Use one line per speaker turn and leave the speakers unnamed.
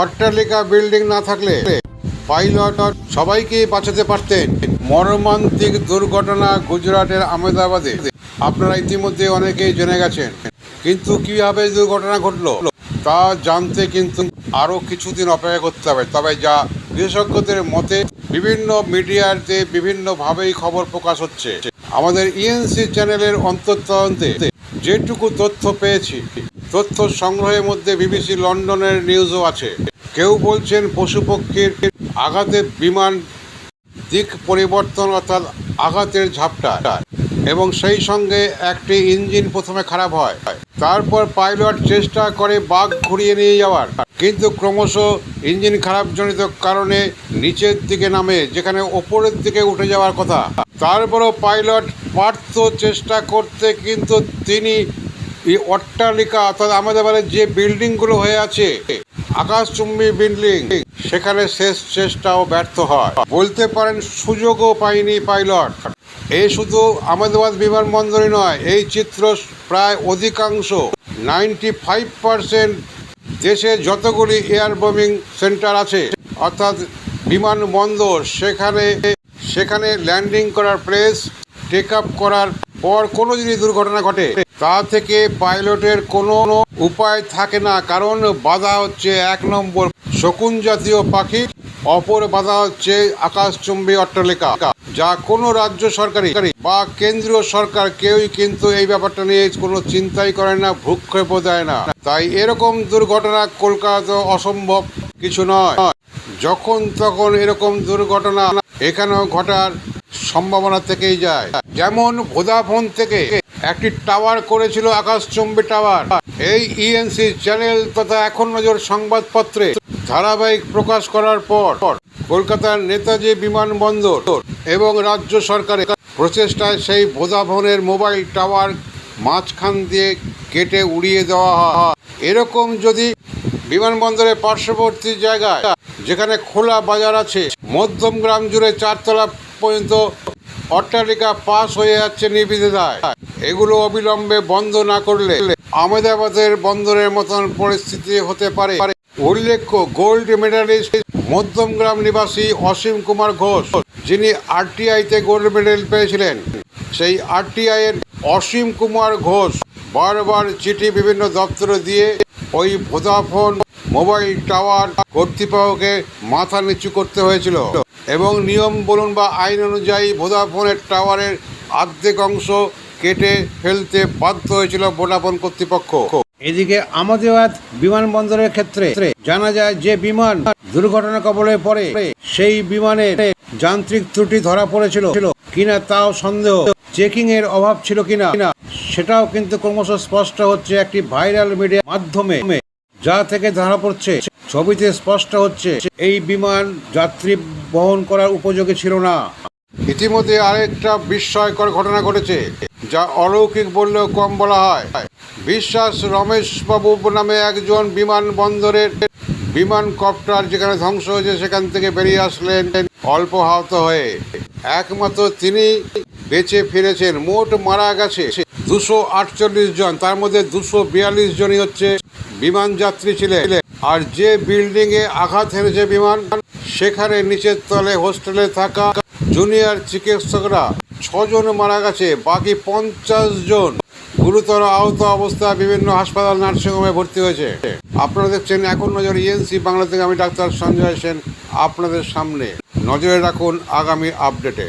অট্টালিকা বিল্ডিং না থাকলে পাইলট সবাইকে বাঁচাতে পারতেন। মর্মান্তিক দুর্ঘটনা গুজরাটের আহমেদাবাদে। আপনারা ইতিমধ্যে অনেকেই জেনে গেছেন। কিন্তু কীভাবে দুর্ঘটনা ঘটলো, তা জানতে কিন্তু আরও কিছুদিন অপেক্ষা করতে হবে। তবে যা বিশেষজ্ঞদের মতে, বিভিন্ন মিডিয়াতে বিভিন্নভাবেই খবর প্রকাশ হচ্ছে। আমাদের ইএনসি চ্যানেলের অন্তর্তদন্তে যেটুকু তথ্য পেয়েছি, তথ্য সংগ্রহের মধ্যে বিবিসি লন্ডনের নিউজও আছে। কেউ বলছেন পশুপক্ষীর আঘাতে বিমান দিক পরিবর্তন অর্থাৎ আঘাতের ঝাপটা, এবং সেই সঙ্গে একটি ইঞ্জিন প্রথমে খারাপ হয়, তারপর পাইলট চেষ্টা করে বাঘ ঘুরিয়ে নিয়ে যাওয়ার, কিন্তু ক্রমশ ইঞ্জিন খারাপজনিত কারণে নিচের দিকে নামে, যেখানে ওপরের দিকে উঠে যাওয়ার কথা। তারপরও পাইলট পারত চেষ্টা করতে কিন্তু তিনি এই অট্টালিকা অর্থাৎ আমাদের এবারে যে বিল্ডিংগুলো হয়ে আছে, আকাশচুম্বী বিল্ডিং, সেখানে শেষ চেষ্টাও ব্যর্থ হয়। বলতে পারেন সুযোগও পায়নি পাইলট। এই শুধু আহমেদাবাদ বিমানবন্দরই নয়, এই চিত্র প্রায় অধিকাংশ। নাইনটি ফাইভ পার্সেন্ট দেশে যতগুলি এয়ার বোমিং সেন্টার আছে, অর্থাৎ বিমানবন্দর, সেখানে সেখানে ল্যান্ডিং করার প্লেস টেক আপ করার পর কোনো যদি দুর্ঘটনা ঘটে, তা থেকে পাইলটের কোনো উপায় থাকে না, কারণ বাধা হচ্ছে এক নম্বর শকুন জাতীয় পাখি, অপর বাধা হচ্ছে আকাশচুম্বী অট্টালিকা, যা কোনো রাজ্য সরকারি বা কেন্দ্রীয় সরকার কেউই কিন্তু এই ব্যাপারটা নিয়ে কোনো চিন্তাই করে না, ভ্রুক্ষেপও দেয় না। তাই এরকম দুর্ঘটনা কলকাতা অসম্ভব কিছু নয়। যখন তখন এরকম দুর্ঘটনা এখানেও ঘটার সম্ভাবনা থেকেই যায়। যেমন ভোদাফোন থেকে একটি টাওয়ার করেছিল আকাশচুম্বী টাওয়ার। এই ইএনসি চ্যানেল তথা এখন নজর সংবাদপত্রে ধারাবাহিক প্রকাশ করার পর কলকাতার নেতাজি বিমানবন্দর এবং রাজ্য সরকারের প্রচেষ্টায় সেই ভোদাফোনের মোবাইল টাওয়ার মাঝখান দিয়ে কেটে উড়িয়ে দেওয়া হয়। এরকম যদি বিমানবন্দরের পার্শ্ববর্তী জায়গায়, যেখানে খোলা বাজার আছে মধ্যমগ্রাম জুড়ে চারতলা পর্যন্ত অট্টালিকা পাস হয়ে যাচ্ছে নির্বিধায় এগুলো অবিলম্বে বন্ধ না করলে আহমেদাবাদের বন্দরের মতন পরিস্থিতি হতে পারে। উল্লেখ্য, গোল্ড মেডালিস্ট মধ্যমগ্রাম নিবাসী অসীম কুমার ঘোষ, যিনি আরটিআইতে গোল্ড মেডেল পেয়েছিলেন। সেই আরটিআই এর অসীম কুমার ঘোষ বারবার চিঠি বিভিন্ন দপ্তরে দিয়ে ওই ভোদাফোন মোবাইল টাওয়ার কর্তৃপক্ষকে মাথা নিচু করতে হয়েছিল। এবং নিয়ম বলুন বা আইন অনুযায়ী ভোদাফোনের টাওয়ারের আর্ধেক অংশ কেটে ফেলতে বাধ্য হয়েছিল ভোডাফোন কর্তৃপক্ষ। এদিকে আমাদেবাদ বিমানবন্দরের ক্ষেত্রে জানা যায় যে বিমান দুর্ঘটনা কবলে পড়ে, সেই বিমানের যান্ত্রিক ত্রুটি ধরা পড়েছিল। কিনা তাও সন্দেহ চেকিং এর অভাব ছিল কিনা সেটাও কিন্তু ক্রমশ স্পষ্ট হচ্ছে একটি ভাইরাল মিডিয়ার মাধ্যমে। যা থেকে ধরা পড়ছে, ছবিতে স্পষ্ট হচ্ছে, এই বিমান যাত্রী বহন করার উপযোগী ছিল না। ইতিমধ্যে আরেকটা বিস্ময়কর ঘটনা ঘটেছে, যা অলৌকিক বললেও কম বলা হয়। বিশ্বাস রমেশ বাবু নামে একজন বিমানবন্দরের বিমান কপ্টার যেখানে ধ্বংস হয়েছে, সেখান থেকে বেরিয়ে আসলেন অল্প আহত হয়ে। একমাত্র তিনি বেঁচে ফিরেছেন, মোট মারা গেছে দুশো আটচল্লিশ জন, তার মধ্যে দুশো বিয়াল্লিশ জনই হচ্ছে বিমান যাত্রী ছিলেন। আর যে বিল্ডিং এ আঘাত হেনেছে বিমান, সেখানে নিচের তলে হোস্টেলে থাকা জুনিয়র চিকিৎসকরা ছজন মারা গেছে, বাকি পঞ্চাশ জন গুরুতর আহত অবস্থায় বিভিন্ন হাসপাতাল নার্সিংহোমে ভর্তি হয়েছে। আপনারা দেখছেন এখন নজর ইএনসি বাংলা থেকে আমি ডাক্তার সঞ্জয় সেন, আপনাদের সামনে। নজরে রাখুন আগামী আপডেটে।